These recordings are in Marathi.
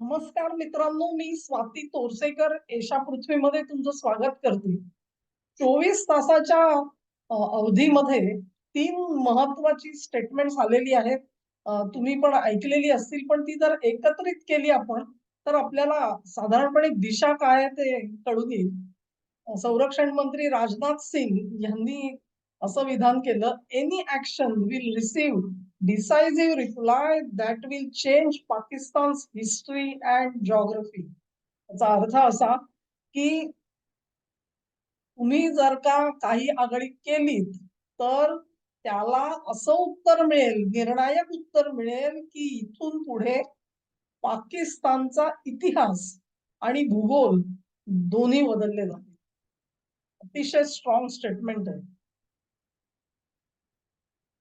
नमस्कार मित्रांनो मी स्वाती तोरसेकर. एशा पृथ्वीमध्ये तुमचं स्वागत करते. चोवीस तासाच्या अवधीमध्ये तीन महत्वाची स्टेटमेंट्स आलेली आहेत. तुम्ही पण ऐकलेली असतील पण ती जर एकत्रित केली आपण तर आपल्याला साधारणपणे दिशा काय आहे ते कळून येईल. संरक्षण मंत्री राजनाथ सिंग यांनी असं विधान केलं any action will receive decisive reply that will change Pakistan's history and geography. याचा अर्थ असा की तुम्ही जर का काही आगळीक केलीत तर त्याला असं उत्तर मिळेल निर्णायक उत्तर मिळेल की इथून पुढे पाकिस्तानचा इतिहास आणि भूगोल दोन्ही बदलले जातील अतिशय स्ट्रॉंग स्टेटमेंट आहे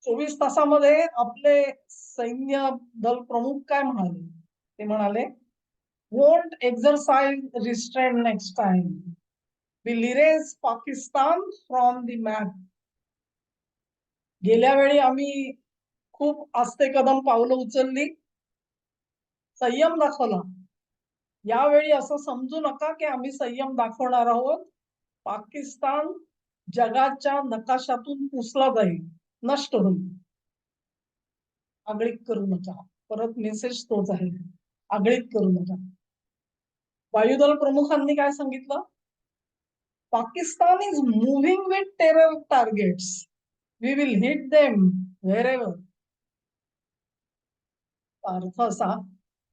चोवीस तासामध्ये आपले सैन्य दल प्रमुख काय म्हणाले? ते म्हणाले won't exercise restraint next time will erase Pakistan from the map गेल्या वेळी आम्ही खूप आस्ते कदम पावलं उचलली. संयम दाखवला. यावेळी असं समजू नका की आम्ही संयम दाखवणार आहोत. पाकिस्तान जगाच्या नकाशातून पुसला जाईल. नष्ट होईल आगळीक करू नका. परत मेसेज तोच आहे. आगळीक करू नका. वायुदल प्रमुखांनी काय सांगितलं? Pakistan is moving with terror targets. We will hit them wherever अर्थ असा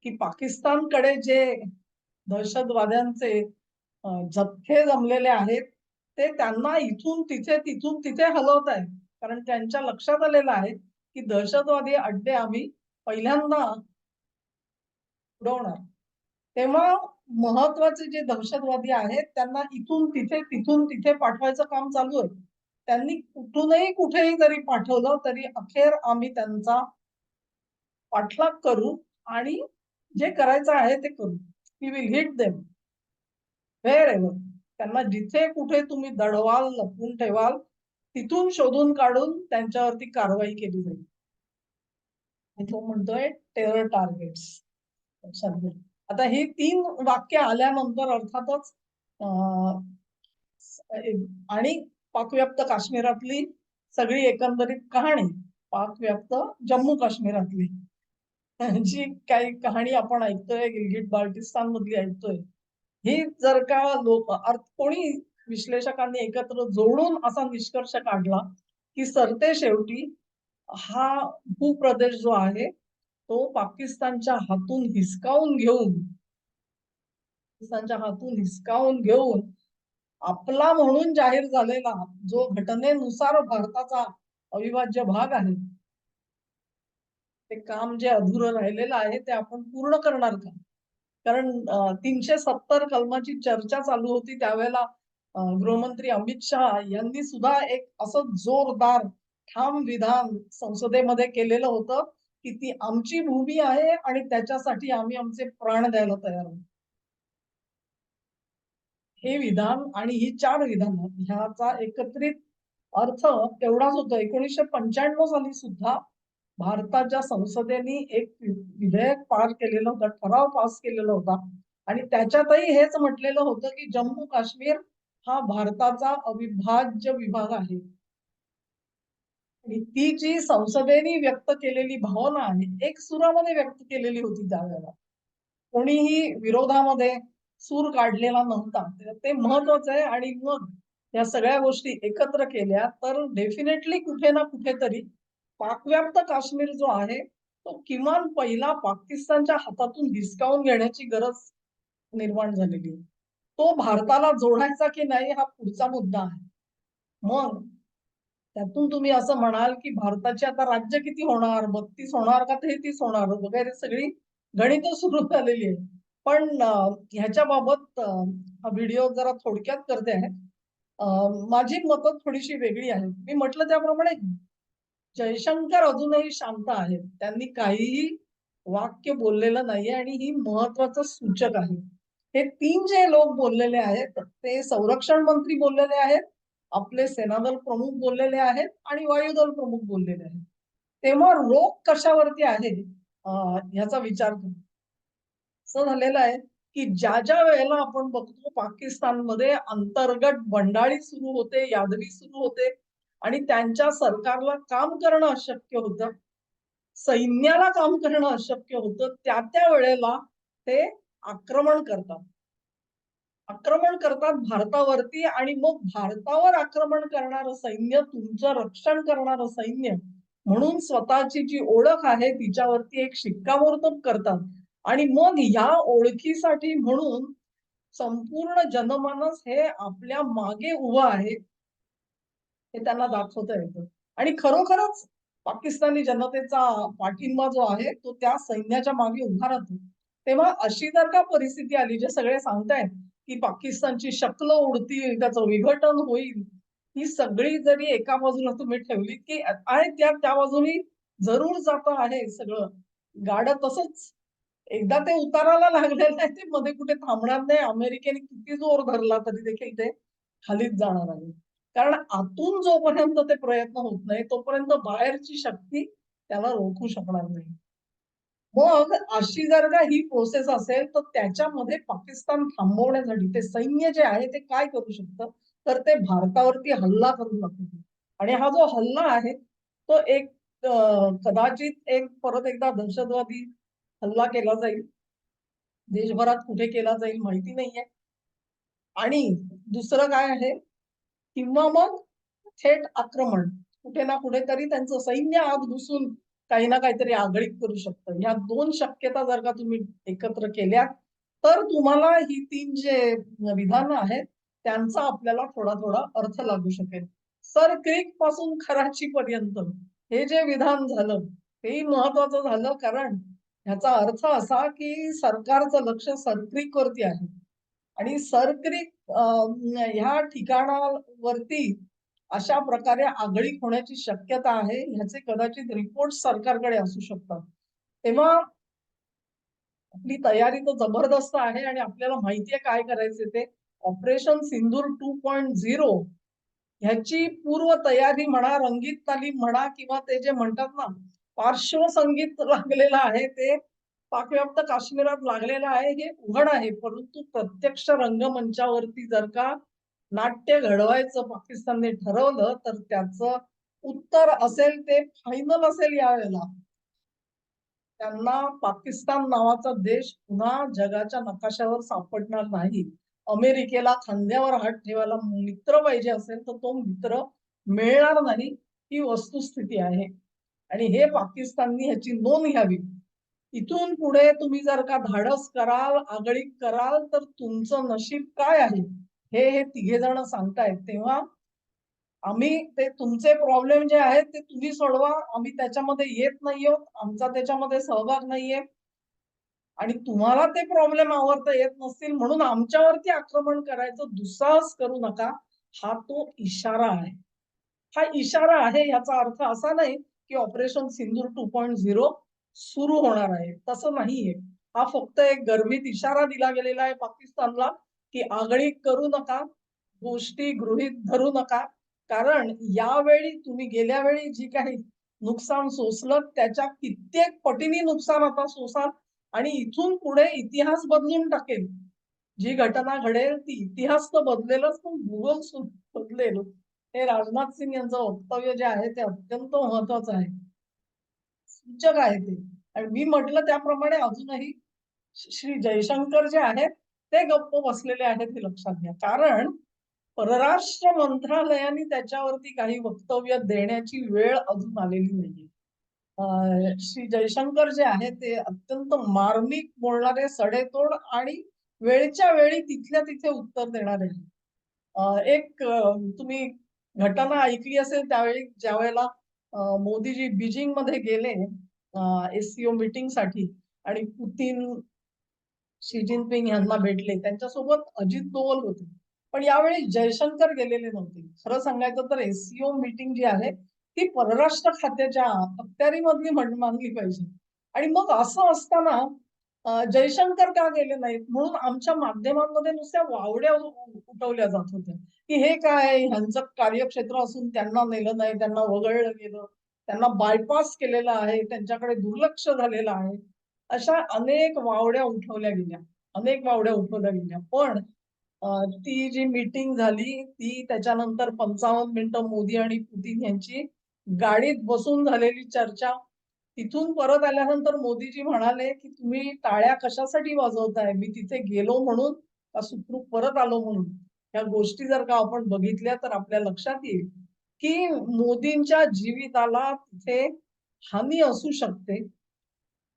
की पाकिस्तानकडे जे दहशतवाद्यांचे जथ्थे जमलेले आहेत ते त्यांना इथून तिथे तिथून तिथे हलवत आहेत कारण त्यांच्या लक्षात आलेलं आहे की दहशतवादी अड्डे आम्ही पहिल्यांदा उडवणार. तेव्हा महत्त्वाचे जे दहशतवादी आहेत त्यांना इथून तिथे तिथून तिथे पाठवायचं काम चालू आहे. त्यांनी कुठूनही कुठेही जरी पाठवलं तरी अखेर आम्ही त्यांचा पाठलाग करू आणि जे करायचं आहे ते करू. We will hit them wherever त्यांना जिथे कुठे तुम्ही दडवाल लपवून ठेवाल तिथून शोधून काढून त्यांच्यावरती कारवाई केली जाईल. तो म्हणतोय टेरर टार्गेट्स लक्षात घ्या आता ही तीन वाक्य आल्यानंतर अर्थातच आणि पाकव्याप्त काश्मीरातली सगळी एकंदरीत कहाणी पाकव्याप्त जम्मू काश्मीरातली. जी काही कहाणी आपण ऐकतोय गिलगिट बाल्टिस्तान मधली ऐकतोय. ही जर का लोक अर्थ कोणी विश्लेषकांनी एकत्र जोडून असा निष्कर्ष काढला की सरते शेवटी हा भूप्रदेश जो आहे तो पाकिस्तानच्या हातून हिसकावून घेऊन पाकिस्तानच्या हातून हिसकावून घेऊन आपला म्हणून जाहीर झालेला जो घटनेनुसार भारताचा अविभाज्य भाग आहे ते काम जे अधुरं राहिलेलं आहे ते आपण पूर्ण करणार का? कारण तीनशे सत्तर कलमाची चर्चा चालू होती त्यावेळेला गृहमंत्री अमित शहा यांनी सुद्धा एक असं जोरदार ठाम विधान संसदेमध्ये केलेलं होतं की ती आमची भूमी आहे आणि त्याच्यासाठी आम्ही आमचे प्राण द्यायला तयार आहोत. हे विधान आणि ही चार विधान ह्याचा एकत्रित अर्थ तेवढाच होतो. एकोणीसशे पंच्याण्णव साली सुद्धा भारताच्या संसदेने एक विधेयक पार केलेलं होतं ठराव पास केलेला होता. आणि त्याच्यातही हेच म्हटलेलं होतं की जम्मू काश्मीर हा भारताचा अविभाज्य विभाग आहे. आणि ती जी संसदेने व्यक्त केलेली भावना आहे एक सुरामध्ये व्यक्त केलेली होती त्यावेळेला कोणीही विरोधामध्ये सूर काढलेला नव्हता. ते महत्वाचं आहे आणि मग या सगळ्या गोष्टी एकत्र केल्या तर डेफिनेटली कुठे ना कुठेतरी पाकव्याप्त काश्मीर जो आहे तो किमान पहिला पाकिस्तानच्या हातातून हिसकावून घेण्याची गरज निर्माण झालेली आहे. तो भारताला जोडायचा की नाही हा पुढचा मुद्दा आहे. मग त्यातून तुम्ही असं म्हणाल की भारताची आता राज्य किती होणार? बत्तीस होणार का तेहतीस होणार? वगैरे सगळी गणित सुरू झालेली आहे पण ह्याच्या बाबत हा व्हिडिओ जरा थोडक्यात करते आहे. माझी मतं थोडीशी वेगळी आहे मी म्हटलं त्याप्रमाणे जयशंकर अजूनही शांत आहेत. त्यांनी काहीही वाक्य बोललेलं नाहीये आणि ही महत्वाचं सूचक आहे. हे तीन जे लोक बोललेले आहेत ते संरक्षण मंत्री बोललेले आहेत आपले सेनादल प्रमुख बोललेले आहेत आणि वायुदल प्रमुख बोललेले आहेत. तेव्हा रोग कशावरती आहे? ह्याचा विचार करू. असं झालेलं आहे की ज्या ज्या वेळेला आपण बघतो पाकिस्तानमध्ये अंतर्गत बंडाळी सुरू होते यादवी सुरू होते आणि त्यांच्या सरकारला काम करणं अशक्य होतं सैन्याला काम करणं अशक्य होतं त्या त्या वेळेला ते आक्रमण करतात. आक्रमण करतात भारतावरती आणि मग भारतावर आक्रमण करणारं सैन्य तुमचं रक्षण करणारं सैन्य म्हणून स्वतःची जी ओळख आहे तिच्यावरती एक शिक्कामोर्तब करतात. आणि मग या ओळखीसाठी म्हणून संपूर्ण जनमानस हे आपल्या मागे उभं आहे हे त्यांना दाखवता येतं. आणि खरोखरच पाकिस्तानी जनतेचा पाठिंबा जो आहे तो त्या सैन्याच्या मागे उभा राहतो. तेव्हा अशी जर का परिस्थिती आली जे सगळे सांगतायत की पाकिस्तानची शक्ल उडतील त्याचं विघटन होईल ही सगळी जरी एका बाजूला तुम्ही ठेवली की आहे त्या त्या बाजूनी जरूर जात आहे सगळं. गाड तसंच. एकदा ते उताराला लागलेलं आहे ते मध्ये कुठे थांबणार नाही. अमेरिकेने किती जोर धरला तरी देखील ते खालीच जाणार आहे. कारण आतून जोपर्यंत ते प्रयत्न होत नाही तोपर्यंत बाहेरची शक्ती त्याला रोखू शकणार नाही. मग अशी जर का ही प्रोसेस असेल तर त्याच्यामध्ये पाकिस्तान थांबवण्यासाठी ते सैन्य जे आहे ते काय करू शकतं? तर ते भारतावरती हल्ला करू शकतो आणि हा जो हल्ला आहे तो एक कदाचित एक परत एकदा दहशतवादी हल्ला केला जाईल. देशभरात कुठे केला जाईल माहिती नाहीये. आणि दुसरं काय आहे? किंवा मग थेट आक्रमण. कुठे ना कुठेतरी त्यांचं सैन्य आत घुसून काही ना काहीतरी आगळीक करू शकतं. ह्या दोन शक्यता जर का तुम्ही एकत्र केल्या तर तुम्हाला ही तीन जे विधानं आहेत त्यांचा आपल्याला थोडा थोडा अर्थ लागू शकेल. सर क्रिकपासून खराची पर्यंत हे जे विधान झालं हे महत्वाचं झालं कारण ह्याचा अर्थ असा की सरकारचं लक्ष सरक्रिक वरती आहे. आणि सरक्रिक ह्या ठिकाणावरती अशा प्रकारे आगळीक होण्याची शक्यता आहे. ह्याचे कदाचित रिपोर्ट सरकारकडे असू शकतात. तेव्हा आपली तयारी तर जबरदस्त आहे आणि आपल्याला माहितीये काय करायचे ते. Operation Sindoor two point zero ह्याची पूर्व तयारी म्हणा रंगीत तालीम म्हणा किंवा ते जे म्हणतात ना पार्श्वसंगीत लागलेलं आहे ते पाकव्याप्त काश्मीरात लागलेलं आहे हे उघड आहे. परंतु प्रत्यक्ष रंगमंचावरती जर का नाट्य घडवायचं पाकिस्तानने ठरवलं तर त्याचं उत्तर असेल ते फायनल असेल यावेळेला. त्यांना पाकिस्तान नावाचा देश पुन्हा जगाच्या नकाशावर सापडणार नाही. अमेरिकेला खांद्यावर हात ठेवायला मित्र पाहिजे असेल तर तो मित्र मिळणार नाही. ही वस्तुस्थिती आहे. आणि हे पाकिस्ताननी ह्याची नोंद घ्यावी. इथून पुढे तुम्ही जर का धाडस कराल आगळीक कराल तर तुमचं नशीब काय आहे? हे हे तिघे जण सांगतायत तेव्हा आम्ही ते तुमचे प्रॉब्लेम जे आहेत ते तुम्ही सोडवा. आम्ही त्याच्यामध्ये येत नाही आहोत आमचा त्याच्यामध्ये सहभाग नाहीये. आणि तुम्हाला ते प्रॉब्लेम आवडता येत नसतील म्हणून आमच्यावरती आक्रमण करायचं दुसाहस करू नका. हा तो इशारा आहे. हा इशारा आहे याचा अर्थ असा नाही की operation Sindoor two point zero सुरू होणार आहे. तसं नाहीये. हा फक्त एक गर्भित इशारा दिला गेलेला आहे पाकिस्तानला. की आगळी करू नका गोष्टी गृहित धरू नका. कारण यावेळी तुम्ही गेल्या वेळी जी काही नुकसान सोसलं त्याच्या कित्येक पटीने नुकसान आता सोसाल आणि इथून पुढे इतिहास बदलून टाकेल. जी घटना घडेल ती इतिहास तर बदलेलच पण भूगोल बदलेल. हे राजनाथ सिंग यांचं वक्तव्य जे आहे ते अत्यंत महत्वाचं आहे. सूचक आहे ते. आणि मी म्हटलं त्याप्रमाणे अजूनही श्री जयशंकर जे आहेत ते गप्प बसलेले आहेत हे लक्षात घ्या. कारण परराष्ट्र मंत्रालयाने त्याच्यावरती काही वक्तव्य देण्याची वेळ अजून आलेली नाहीये. श्री जयशंकर जे आहे ते अत्यंत मार्मिक बोलणारे सडेतोड आणि वेळच्या वेळी तिथल्या तिथे उत्तर देणारे. एक तुम्ही घटना ऐकली असेल त्यावेळी ज्या वेळेला मोदीजी बीजिंगमध्ये गेले एससीओ मीटिंगसाठी आणि पुतीन शी जिनपिंग यांना भेटले. त्यांच्यासोबत अजित दोवल होते. पण यावेळी जयशंकर गेलेले नव्हते. खरं सांगायचं तर एससीओ मीटिंग जी आहे ती परराष्ट्र खात्याच्या अखत्यारीमधली मानली पाहिजे. आणि मग असं असताना जयशंकर का गेले नाहीत? म्हणून आमच्या माध्यमांमध्ये नुसत्या वावड्या उठवल्या जात होत्या. की हे काय? ह्यांचं कार्यक्षेत्र असून त्यांना नेलं नाही त्यांना वगळलं गेलं. त्यांना बायपास केलेलं आहे त्यांच्याकडे दुर्लक्ष झालेलं आहे. अशा अनेक वावड्या उठवल्या गेल्या. अनेक वावड्या उठवल्या गेल्या. पण ती जी मीटिंग झाली ती त्याच्यानंतर पंचावन्न मिनिटं मोदी आणि पुतीन यांची गाडीत बसून झालेली चर्चा तिथून परत आल्यानंतर मोदीजी म्हणाले की तुम्ही टाळ्या कशासाठी वाजवताय? मी तिथे गेलो म्हणून का सुखरूप परत आलो म्हणून? या गोष्टी जर का आपण बघितल्या तर आपल्या लक्षात येईल की मोदींच्या जीविताला तिथे हानी असू शकते.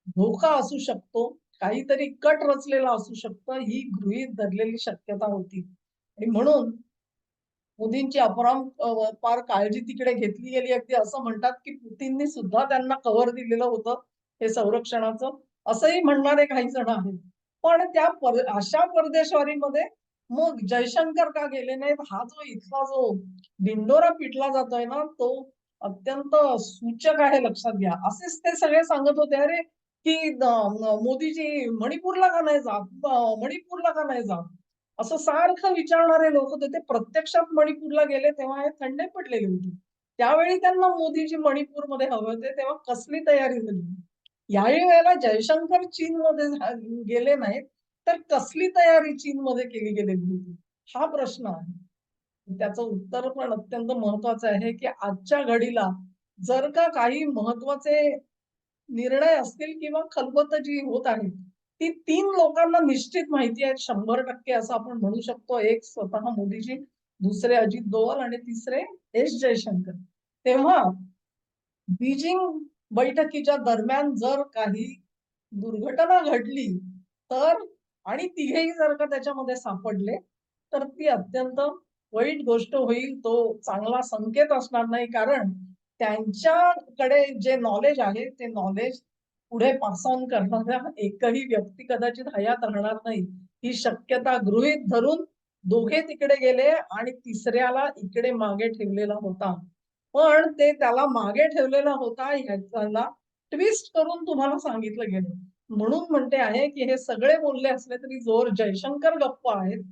धोका असू शकतो काहीतरी कट रचलेला असू शकतं ही गृहीत धरलेली शक्यता होती. आणि म्हणून मोदींची अपराम पार काळजी तिकडे घेतली गेली अगदी असं म्हणतात की पुतींनी सुद्धा त्यांना कव्हर दिलेलं होतं हे संरक्षणाचं. असंही म्हणणारे काही जण आहेत. पण त्या पर अशा परदेशवारीमध्ये मग जयशंकर का गेले नाहीत? हा जो इथला जो दिंडोरा पिटला जातोय ना तो अत्यंत सूचक आहे लक्षात घ्या. असेच ते सगळे सांगत होते अरे की मोदीजी मणिपूरला का नाही जात? मणिपूरला का नाही जात? असं सारखं विचारणारे लोक होते ते प्रत्यक्षात मणिपूरला गेले तेव्हा हे थंडे पडलेले होते. त्यावेळी त्यांना मोदीजी मणिपूरमध्ये हवे होते तेव्हा कसली तयारी झाली? याही वेळेला जयशंकर चीनमध्ये गेले नाहीत तर कसली तयारी चीनमध्ये केली गेलेली होती? हा प्रश्न आहे. त्याचं उत्तर पण अत्यंत महत्वाचं आहे की आजच्या घडीला जर का काही महत्त्वाचे निर्णय असतील किंवा खलबत जी होत आहे ती तीन लोकांना निश्चित माहिती आहे. शंभर टक्के असं आपण म्हणू शकतो. एक स्वतः मोदीजी दुसरे अजित दोवल आणि तिसरे एस जयशंकर. तेव्हा बीजिंग बैठकीच्या दरम्यान जर काही दुर्घटना घडली तर आणि तिघेही जर का त्याच्यामध्ये सापडले तर ती अत्यंत वाईट गोष्ट होईल. तो चांगला संकेत असणार नाही. कारण त्यांच्याकडे जे नॉलेज आहे ते नॉलेज पुढे पास ऑन करणाऱ्या एकही व्यक्ती कदाचित हयात राहणार नाही. ही शक्यता गृहीत धरून दोघे तिकडे गेले आणि तिसऱ्याला इकडे मागे ठेवलेला होता. पण ते त्याला मागे ठेवलेला होता ह्याला ट्विस्ट करून तुम्हाला सांगितलं गेलं. म्हणून म्हणते आहे की हे सगळे बोलले असले तरी जोर जयशंकर गप्प आहेत.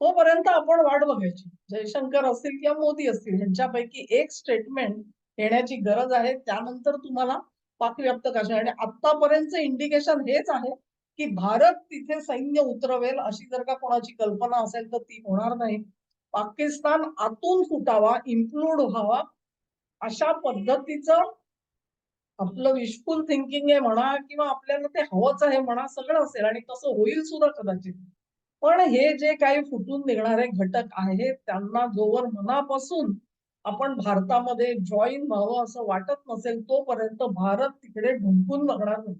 तोपर्यंत आपण वाट बघायची. जयशंकर असतील किंवा मोदी असतील यांच्यापैकी एक स्टेटमेंट येण्याची गरज आहे. त्यानंतर तुम्हाला पाकव्याप्त कशा आणि आतापर्यंतचं इंडिकेशन हेच आहे की भारत तिथे सैन्य उतरवेल अशी जर का कोणाची कल्पना असेल तर ती होणार नाही. पाकिस्तान आतून फुटावा इन्क्लूड व्हावा अशा पद्धतीचं आपलं विशफुल थिंकिंग आहे म्हणा किंवा आपल्याला ते हवंच आहे म्हणा सगळं असेल आणि तसं होईल सुद्धा कदाचित. पण हे जे काही फुटून निघणारे घटक आहेत त्यांना जोवर मनापासून आपण भारतामध्ये जॉईन व्हावं असं वाटत नसेल तोपर्यंत भारत तिकडे ढुंकून बघणार नाही.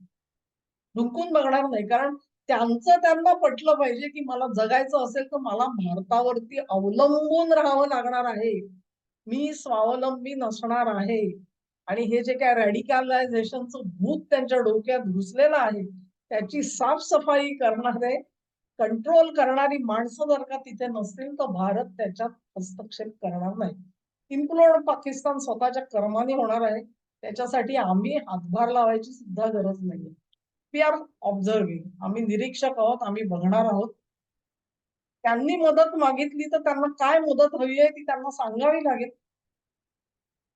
ढुंकून बघणार नाही. कारण त्यांचं त्यांना पटलं पाहिजे की मला जगायचं असेल तर मला भारतावरती अवलंबून राहावं लागणार आहे. मी स्वावलंबी नसणार आहे. आणि हे जे काय रॅडिकलायझेशनचं भूत त्यांच्या डोक्यात घुसलेलं आहे त्याची साफसफाई करणारे कंट्रोल करणारी माणसं जर का तिथे नसतील तर भारत त्याच्यात हस्तक्षेप करणार नाही. इन्क्लूड पाकिस्तान स्वतःच्या कर्माने होणार आहे त्याच्यासाठी आम्ही हातभार लावायची सुद्धा गरज नाहीये. वी आर ऑब्झर्विंग आम्ही निरीक्षक आहोत आम्ही बघणार आहोत. त्यांनी मदत मागितली तर त्यांना काय मदत हवी आहे ती त्यांना सांगावी लागेल.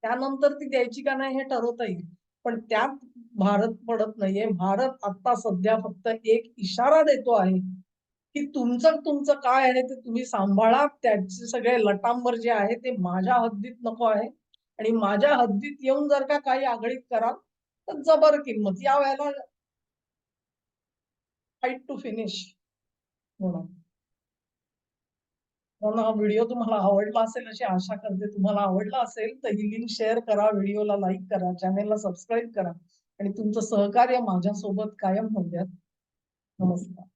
त्यानंतर ती द्यायची का नाही हे ठरवता येईल. पण त्यात भारत पडत नाहीये. भारत आता सध्या फक्त एक इशारा देतो आहे की तुमचं तुमचं काय आहे ते तुम्ही सांभाळा. त्याचे सगळे लटांबर जे आहे ते माझ्या हद्दीत नको आहे. आणि माझ्या हद्दीत येऊन जर का काही आघाडीत कराल तर जबर किंमत. या वेळेला फाईट टू फिनिश म्हणून. म्हणून हा व्हिडिओ तुम्हाला आवडला असेल अशी आशा करते. तुम्हाला आवडला असेल तर ही लिंक शेअर करा व्हिडिओला लाईक करा चॅनेलला सबस्क्राईब करा. आणि तुमचं सहकार्य माझ्यासोबत कायम होऊ द्या. नमस्कार.